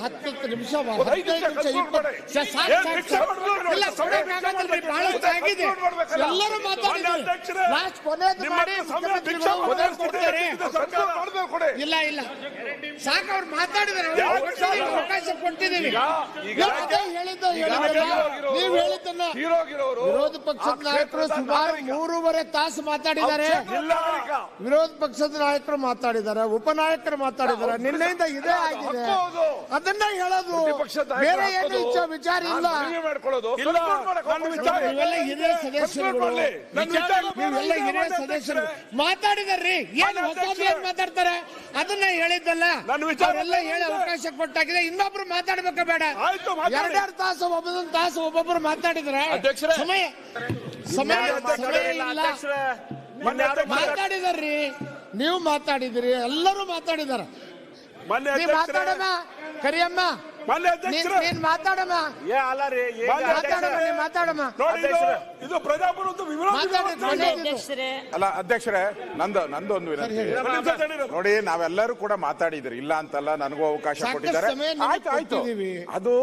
ಹತ್ತು ನಿಮಿಷ ಎಲ್ಲರೂ ಮಾತಾಡಿದ್ರು. ಲಾಸ್ಟ್ ಕೊನೆಯದು ಮಾಡಿ ಮುಖ್ಯಮಂತ್ರಿಗಳು ಇಲ್ಲ ಇಲ್ಲ. ಸಾಕು ಅವ್ರು ಮಾತಾಡಿದ್ರೆ? ಅವಕಾಶ ಕೊಟ್ಟಿದ್ದೀವಿ. ನೀವು ಅದೇ ಹೇಳಿದ್ದು ಹೇಳಿದ್ರಲ್ಲ, ನೀವು ಹೇಳಿದ್ದನ್ನ ವಿರೋಧ ಪಕ್ಷದ ನಾಯಕರು ಸುಮಾರು ಮೂರುವರೆ ತಾಸು ಮಾತಾಡಿದ್ದಾರೆ. ವಿರೋಧ ಪಕ್ಷದ ನಾಯಕರು ಮಾತಾಡಿದ್ದಾರೆ ಉಪನಾಯಕರು ಮಾತಾಡಿದ್ದಾರೆ. ನಿನ್ನೆಯಿಂದ ಇದೇ ಆಗಿದೆ. ಅದನ್ನ ಹೇಳೋದು. ಬೇರೆ ಏನು. ವಿಚಾರ ಇಲ್ಲ. ವಿಚಾರ- ನೀವೆಲ್ಲ ಹಿರಿಯ ನೀವೆಲ್ಲ ಸದಸ್ಯರು. ಮಾತಾಡಿದಾರ್ರಿ ಏನ್ ಮಾತಾಡ್ತಾರೆ? ಅದನ್ನ ಹೇಳಿದ್ದಲ್ಲ. ನನ್ನ ವಿಚಾರ ಅವರೆಲ್ಲ ಹೇಳಿ ಅವಕಾಶ ಕೊಟ್ಟಾಗಿದೆ. ಇನ್ನೊಬ್ರು ಮಾತಾಡ್ಬೇಕ ಬೇಡ. ಎರಡೆರಡು ತಾಸು ಒಬ್ಬೊಂದು ತಾಸು ಒಬ್ಬೊಬ್ರು ಮಾತಾಡಿದ್ರೆ ಅಧ್ಯಕ್ಷರೇ. ಸಮಯ ಸಮಯ ಇಲ್ಲ. ಮಾತಾಡಿದಾರ್ರಿ? ನೀವು ಮಾತಾಡಿದಿರಿ ಎಲ್ಲರೂ ಮಾತಾಡಿದಾರ. ಕರಿಯಮ್ಮ. ನೀನ್ ಅಧ್ಯಕ್ಷರೇ. ನೀನ್ ಮಾತಾಡಮ್ಮ. ಏ ಅಲ್ಲ ರೀ ಮಾನ್ಯ ಮಾತಾಡಮ್ಮ ನೀ ಮಾತಾಡಮ್ಮ. ನೋಡಿ ಇದು ಅಧ್ಯಕ್ಷರೇ. ಇದು. ಪ್ರಜಾಪ್ರಭುತ್ವ ವಿರೋಧಿ. ಅಲ್ಲ ಅಧ್ಯಕ್ಷರೇ ನಂದು ನಂದು ಒಂದು ವಿನಂತಿ. ನೋಡಿ ನಾವೆಲ್ಲರೂ ಕೂಡ ಮಾತಾಡಿದ್ರಿ ಇಲ್ಲ ಅಂತಲ್ಲ ನನಗೂ ಅವಕಾಶ ಕೊಟ್ಟಿದ್ದಾರೆ. ಆಯ್ತು ಆಯ್ತು. ಅದು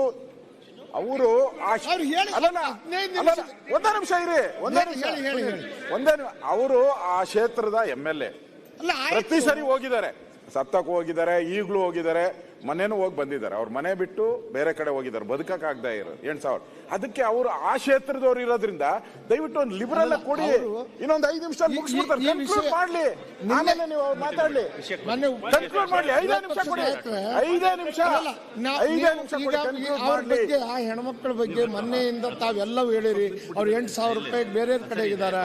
ಅವರು ಹದಿನೈದು ಒಂದೇ ನಿಮಿಷ ಇರಿ ಒಂದೇ ಹೇಳಿ, ನಿಮಿಷ. ಒಂದೇ ಅವರು ಆ ಕ್ಷೇತ್ರದ ಎಂ ಎಲ್ ಎ. ಅಲ್ಲ ಪ್ರತಿ. ಸರಿ ಹೋಗಿದ್ದಾರೆ. ಸತ್ತಕ್ಕೂ ಹೋಗಿದ್ದಾರೆ ಈಗಲೂ ಹೋಗಿದ್ದಾರೆ. ಮನೇನು ಹೋಗಿ ಬಂದಿದ್ದಾರೆ. ಅವ್ರ ಮನೆ ಬಿಟ್ಟು ಬೇರೆ ಕಡೆ ಹೋಗಿದ್ದಾರೆ. ಬದುಕಕ್ಕಾಗದೇ ಇರೋದು ಎಂಟು ಸಾವಿರ ಅದಕ್ಕೆ ಅವರು ಆ ಕ್ಷೇತ್ರದವ್ರು ಇರೋದ್ರಿಂದ ದಯವಿಟ್ಟು ಒಂದು ಲಿಬರಲ್ ಕೊಡಿ. ಇನ್ನೊಂದು ಐದು ನಿಮಿಷ ಮುಗಿಸ್ಬಿಡ್ತಾರೆ. ಮಾಡ್ಲಿ. ಆಮೇಲೆ ನೀವು ಅವ್ರು ಮಾತಾಡ್ಲಿ. ಕನ್ಕ್ಲೂಡ್ ಮಾಡ್ಲಿ. ಐದೇ ನಿಮಿಷ ಕೊಡಿ. ಐದೇ ನಿಮಿಷ. ಐದೇ ನಿಮಿಷ ಬಗ್ಗೆ ಆ ಹೆಣ್ಮಕ್ಳ ಬಗ್ಗೆ ಮೊನ್ನೆಯಿಂದ ತಾವೆಲ್ಲವೂ ಹೇಳಿರಿ. ಅವ್ರು ಎಂಟು ಸಾವಿರ ರೂಪಾಯಿ ಬೇರೆ ಕಡೆ ಇದ್ದಾರೆ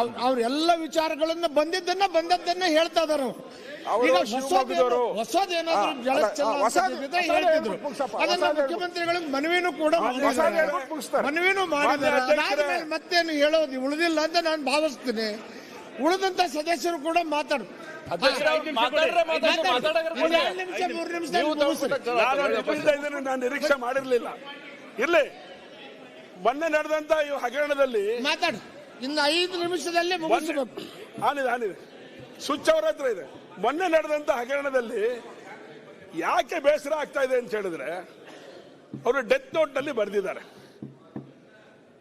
ಅವ್ರ ಅವ್ರೆಲ್ಲ ವಿಚಾರಗಳನ್ನ ಬಂದಿದ್ದನ್ನ ಬಂದದ್ದನ್ನ ಹೇಳ್ತಾ ಇದಾರೆ. ಹೊಸದೇನಾದ್ರು ಹಾ, ಜಳ ಅಲ್ಲ, ಆ, ಹೊಸದು- ಹೊಸದು ಹೇಳ್ತಿದ್ರು ಅದನ್ನ ಮುಖ್ಯಮಂತ್ರಿಗಳಿಗೆ ಮನವಿನೂ ಕೂಡ. ಮನವಿನೂ ಮಾಡಿದ್ದಾರೆ. ಮತ್ತೇನು ಹೇಳೋದು? ಉಳಿದಿಲ್ಲ ಅಂತ ನಾನು ಭಾವಿಸ್ತೀನಿ. ಉಳಿದಂತ ಸದಸ್ಯರು ಕೂಡ ಮಾತಾಡು. ನಾನು ನಿರೀಕ್ಷೆ ಮಾಡಿರ್ಲಿಲ್ಲ. ಇರ್ಲಿ. ಮೊನ್ನೆ ನಡೆದಂತ ಈ ಹಗರಣದಲ್ಲಿ ಮಾತಾಡು. ಇನ್ನು ಐದು ನಿಮಿಷದಲ್ಲಿ ಮುಗಿಸಬೇಕು. ಆನಿದೆ ಆನಿದೆ. ಸ್ವಿಚ್ ಅವರ ಹತ್ರ ಇದೆ. ಮೊನ್ನೆ ನಡೆದಂತ ಹಗರಣದಲ್ಲಿ ಯಾಕೆ ಬೇಸರ ಆಗ್ತಾ ಇದೆ ಅಂತ ಹೇಳಿದ್ರೆ, ಅವರು ಡೆತ್ ನೋಟ್ನಲ್ಲಿ ಬರೆದಿದ್ದಾರೆ.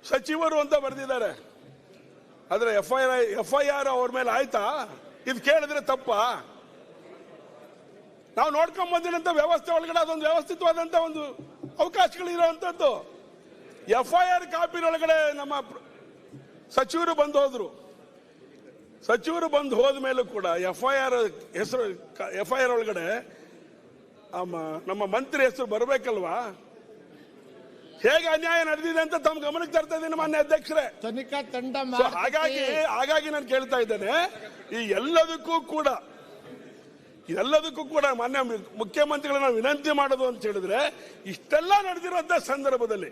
ಸಚಿವರು ಅಂತ ಬರೆದಿದ್ದಾರೆ. ಆದ್ರೆ F I F I R ಅವ್ರ ಮೇಲೆ ಆಯ್ತಾ? ಇದು ಕೇಳಿದ್ರೆ ತಪ್ಪ? ನಾವು ನೋಡ್ಕೊಂಡ್ ಬಂದಿರಂತ ವ್ಯವಸ್ಥೆ ಒಳಗಡೆ ಅದೊಂದು ವ್ಯವಸ್ಥಿತವಾದಂತ ಒಂದು ಅವಕಾಶಗಳು ಇರುವಂತದ್ದು ಎಫ್ ಐ ಆರ್ ಕಾಪಿನೊಳಗಡೆ ನಮ್ಮ ಸಚಿವರು ಬಂದು ಹೋದ್ರು. ಸಚಿವರು ಬಂದು ಹೋದ ಮೇಲೂ ಕೂಡ ಎಫ್ ಐ ಆರ್ ಹೆಸರು ಎಫ್ ಐ ಆರ್ ಒಳಗಡೆ ಆಮ- ನಮ್ಮ ಮಂತ್ರಿ ಹೆಸರು ಬರಬೇಕಲ್ವಾ? ಹೇಗೆ ಅನ್ಯಾಯ ನಡೆದಿದೆ ಅಂತ ತಮ್ಮ ಗಮನಕ್ಕೆ ತರ್ತಾ ಇದ್ದೀನಿ ಮಾನ್ಯ ಅಧ್ಯಕ್ಷರೇ. ತನಿಖಾ ತಂಡ ಹಾಗಾಗಿ ಹಾಗಾಗಿ ನಾನು ಕೇಳ್ತಾ ಇದ್ದೇನೆ ಈ ಎಲ್ಲದಕ್ಕೂ ಕೂಡ ಎಲ್ಲದಕ್ಕೂ ಕೂಡ ಮಾನ್ಯ ಮುಖ್ಯಮಂತ್ರಿಗಳನ್ನ ವಿನಂತಿ ಮಾಡೋದು ಅಂತ ಹೇಳಿದ್ರೆ ಇಷ್ಟೆಲ್ಲ ನಡೆದಿರುವಂತ ಸಂದರ್ಭದಲ್ಲಿ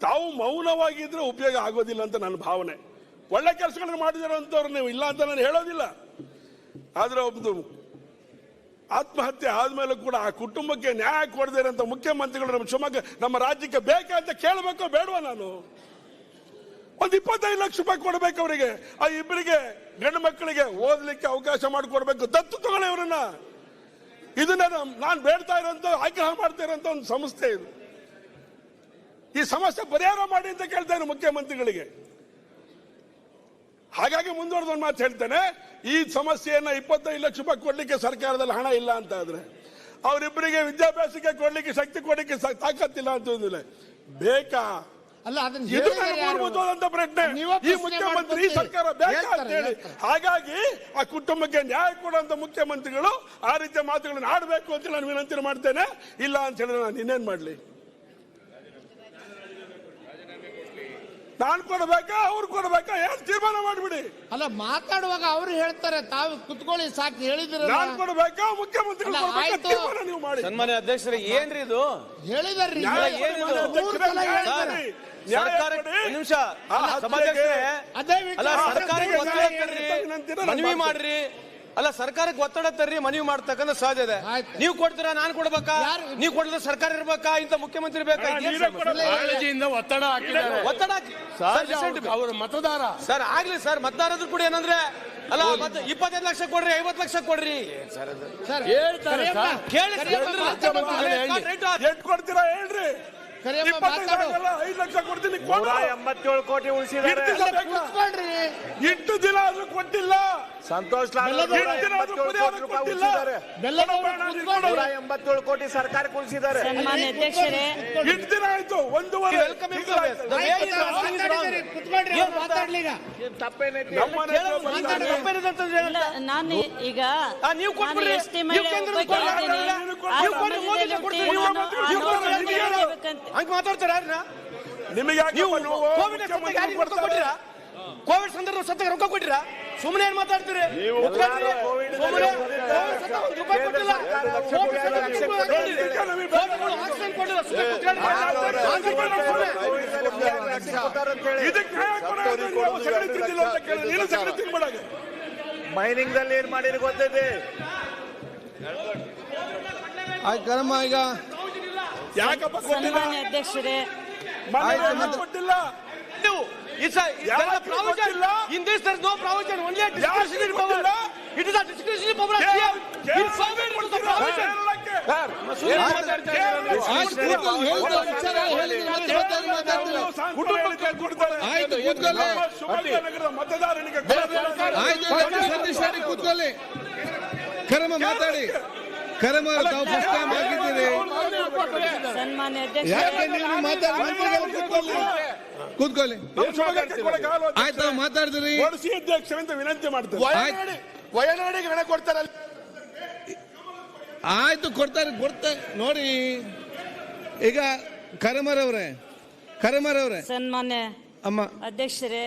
ತಾವು ಮೌನವಾಗಿದ್ರೆ ಉಪಯೋಗ ಆಗೋದಿಲ್ಲ ಅಂತ ನನ್ನ ಭಾವನೆ. ಒಳ್ಳೆ ಕೆಲಸಗಳನ್ನ ಮಾಡಿದಿರೋ ನೀವು ಇಲ್ಲ ಅಂತ ನಾನು ಹೇಳೋದಿಲ್ಲ. ಆದ್ರೆ ಒಂದು ಆತ್ಮಹತ್ಯೆ ಆದ್ಮೇಲೆ ಕೂಡ ಆ ಕುಟುಂಬಕ್ಕೆ ನ್ಯಾಯ ಕೊಡದೇ ಅಂತ ಮುಖ್ಯಮಂತ್ರಿಗಳು ನಮ್ಮ ಶಿವಮೊಗ್ಗ ನಮ್ಮ ರಾಜ್ಯಕ್ಕೆ ಬೇಕಾ ಅಂತ ಕೇಳಬೇಕು ಬೇಡವಾ ನಾನು? ಒಂದು ಇಪ್ಪತ್ತೈದು ಲಕ್ಷ ರೂಪಾಯಿ ಕೊಡ್ಬೇಕು ಅವರಿಗೆ. ಆ ಇಬ್ಬರಿಗೆ ಗಂಡು ಮಕ್ಕಳಿಗೆ ಓದಲಿಕ್ಕೆ ಅವಕಾಶ ಮಾಡಿಕೊಡ್ಬೇಕು. ದತ್ತು ತಗೊಳ್ಳಿ ಅವರನ್ನ. ಇದನ್ನ ನಾನು ಬೇಡ್ತಾ ಇರೋಂಥ, ಆಗ್ರಹ ಮಾಡ್ತಾ ಇರೋಂಥ ಒಂದು ಸಂಸ್ಥೆ ಇದು. ಈ ಸಮಸ್ಯೆ ಪರಿಹಾರ ಮಾಡಿ ಅಂತ ಕೇಳ್ತಾ ಇದ್ದೀನಿ ಮುಖ್ಯಮಂತ್ರಿಗಳಿಗೆ. ಹಾಗಾಗಿ ಮುಂದುವರೆದ ಒಂದು ಮಾತು ಹೇಳ್ತೇನೆ. ಈ ಸಮಸ್ಯೆಯನ್ನ ಇಪ್ಪತ್ತೈದು ಲಕ್ಷ ರೂಪಾಯಿ ಕೊಡ್ಲಿಕ್ಕೆ ಸರ್ಕಾರದಲ್ಲಿ ಹಣ ಇಲ್ಲ ಅಂತ ಆದ್ರೆ ಅವರಿಬ್ಬರಿಗೆ ವಿದ್ಯಾಭ್ಯಾಸಕ್ಕೆ ಕೊಡ್ಲಿಕ್ಕೆ ಶಕ್ತಿ ಕೊಡ್ಲಿಕ್ಕೆ ತಾಕತ್ತಿಲ್ಲ ಅಂತಂದ್ರೆ ಬೇಕಾ? ಅಲ್ಲ ಪ್ರಶ್ನೆ. ಈ ಮುಖ್ಯಮಂತ್ರಿ ಈ ಸರ್ಕಾರ ಬೇಕಾ ಅಂತ ಹೇಳಿ. ಹಾಗಾಗಿ ಆ ಕುಟುಂಬಕ್ಕೆ ನ್ಯಾಯ ಕೊಡುವಂತ ಮುಖ್ಯಮಂತ್ರಿಗಳು ಆ ರೀತಿಯ ಮಾತುಗಳನ್ನು ಆಡಬೇಕು ಅಂತ ನಾನು ವಿನಂತಿ ಮಾಡ್ತೇನೆ. ಇಲ್ಲ ಅಂತ ಹೇಳಿದ್ರೆ ನಾನು ಇನ್ನೇನ್ ಮಾಡ್ಲಿ? ನಾನು ಕೊಡ್ಬೇಕಾ ಅವ್ರು ಕೊಡ್ಬೇಕಾ ಏನ್ ತೀರ್ಮಾನ ಮಾಡ್ಬಿಡಿ ಅಲ್ಲ ಮಾತಾಡುವಾಗ ಅವ್ರು ಹೇಳ್ತಾರೆ ತಾವು ಕುತ್ಕೊಳ್ಳಿ ಸಾಕು ಹೇಳಿದಿರಲ್ಲ ನಾನು ಕೊಡ್ಬೇಕಾ ಮುಖ್ಯಮಂತ್ರಿ ಅಲ್ಲ, ಕೊಡ್ಬೇಕಾ ಆಯ್ತು. ತೀರ್ಮಾನ ನೀವು ಮಾಡಿ ಸನ್ಮಾನ್ಯ ಅಧ್ಯಕ್ಷರೇ ಏನ್ರಿ ಇದು ಹೇಳಿದಾರ್ರಿ ನ್ಯಾಯ ಈಗ. ಕೊಡಿ, ಏನಿದು? ಮೂರು ಸಲ ನ್ಯಾಯ ಹೇಳಿದ್ದಾರೆ. ನ್ಯಾಯ ಸರ್ಕಾರ ಕೊಡಿ. ಒಂದ್ ನಿಮಿಷ ಆ ಸಭಾಧ್ಯಕ್ಷರೇ ಅದೇ ಅಲ್ಲ ಸರ್ಕಾರಕ್ಕೆ ನ್ಯಾಯ ನಾನು ಮನವಿ. ಮಾಡ್ರಿ ಅಲ್ಲ ಸರ್ಕಾರಕ್ಕೆ ಒತ್ತಡ ತರ್ರಿ ಮನವಿ ಮಾಡ್ತಕ್ಕಂಥ ಸಹಜ ಇದೆ. ನೀವು ಕೊಡ್ತೀರಾ ನಾನು ಕೊಡ್ಬೇಕಾ? ಯಾರು- ನೀವು ಕೊಡಿದ್ರೆ ಸರ್ಕಾರ ಇರ್ಬೇಕಾ? ಇಂತ ಮುಖ್ಯಮಂತ್ರಿ ಬೇಕಾ. ಕಾಳಜಿಯಿಂದ ಒತ್ತಡ ಹಾಕಿದ್ದಾರೆ. ಒತ್ತಡ ಅವರು ಸರ್, ಮತದಾರ. ಸರ್ ಆಗ್ಲಿ ಸರ್ ಮತದಾರದ್ರು ಕೂಡ ಏನಂದ್ರೆ. ಅಲ್ಲ ಮತ್ತೆ ಇಪ್ಪತ್ತೈದು ಲಕ್ಷ ಕೊಡ್ರಿ ಐವತ್ತು ಲಕ್ಷ ಕೊಡ್ರಿ. ಸರ್ ಅದು? ಸರ್ ಹೇಳ್ತಾರೆ. ಕೊಡ್ತಾರೆ. ಎಷ್ಟು ಹೇಳ್ರಿ. ಎಂಬತ್ತೇಳು ಕೋಟಿ ಉಳಿಸಿದ್ದಾರೆ. ಇಷ್ಟು ದಿನ ಬೇಕಾ? ಇಷ್ಟು ದಿನ ಆದ್ರೂ ಕೊಟ್ಟಿಲ್ಲ. ಸಂತೋಷ್ ಎಂಬತ್ತೇಳು ಕೋಟಿ ಸರ್ಕಾರ ಕುಳಿಸಿದ್ದಾರೆ. ನಾನು ಈಗ ಮಾತಾಡ್ತಾರ ನಿಮಗೆ ಕೋವಿಡ್ ಸಂದರ್ಭ ಸತ್ತ ರೊಕ್ಕ ಕೊಟ್ಟಿರಾ? ಸುಮ್ಮನೆ ಏನ್ ಮಾತಾಡ್ತೀರಿ? ಮೈನಿಂಗ್ ದಲ್ಲಿ ಏನ್ ಮಾಡಿರಿ ಗೊತ್ತೈತೆ ಆಯ್ತು ಈಗ ಯಾಕಪ್ಪ ಅಧ್ಯಕ್ಷರೇ. ಮನೆ ಕೊಟ್ಟಿಲ್ಲ. It's a- it's- there is a ಯಾಕೆ provision. ಗೊತ್ತಿಲ್ಲ? In this there is no provision, only a discretionary power. ಗೊತ್ತಿಲ್ಲ? It is a discretionary power of Kerala- CM. In Kerala it is a provision. ಕೇರಳಕ್ಕೆ? ಸುಮ್ಮನೆ ಮಾತಾಡ್ತಾ ಇದ್ದಾರೆ. ಆಯ್ತು ಕೂತ್ಕೊಳ್ಳಿ ನಮ್ಮ ಶಿವಮೊಗ್ಗ ನಗರದ ಮತದಾರನಿಗೆ ಕೊಡ್ತಾರೆ. ಆಯ್ತು ಡಾಕ್ಟರ್ ಸತೀಶ್ ರೆಡ್ಡಿ ಕೂತ್ಕೊಳ್ಳಿ ಕರಮ ಮಾತಾಡಿ ಕರಮ ತಾವು ಫಸ್ಟ್ ಟೈಮ್ ಆಗಿದ್ದೀರಿ ಸನ್ಮಾನ್ಯ ಯಾಕೆ ಅಧ್ಯಕ್ಷರೇ ನೀವು ಮಾತಾಡಿ ಕೂತ್ಕೊಳ್ಳಿ ಕೂತ್ಕೊಳ್ಳಿ? ಆಯ್ತು ಮಾತಾಡ್ತೀರಿ. ಮಾತಾಡಿದ್ರಿ ಅಧ್ಯಕ್ಷರಿಂದ ವಿನಂತಿ ಮಾಡ್ತಾರೆ ವಯನಾಡಿಗೆ ಹಣ ಕೊಡ್ತಾರಲ್ಲ ಆಯ್ತು ಕೊಡ್ತಾರೆ ಕೊಡ್ತಾರೆ ನೋಡಿ ಈಗ ಕರಮರವ್ರೆ ಕರಮರವ್ರೆ. ಸನ್ಮಾನ್ಯ ಅಮ್ಮ. ಅಧ್ಯಕ್ಷರೇ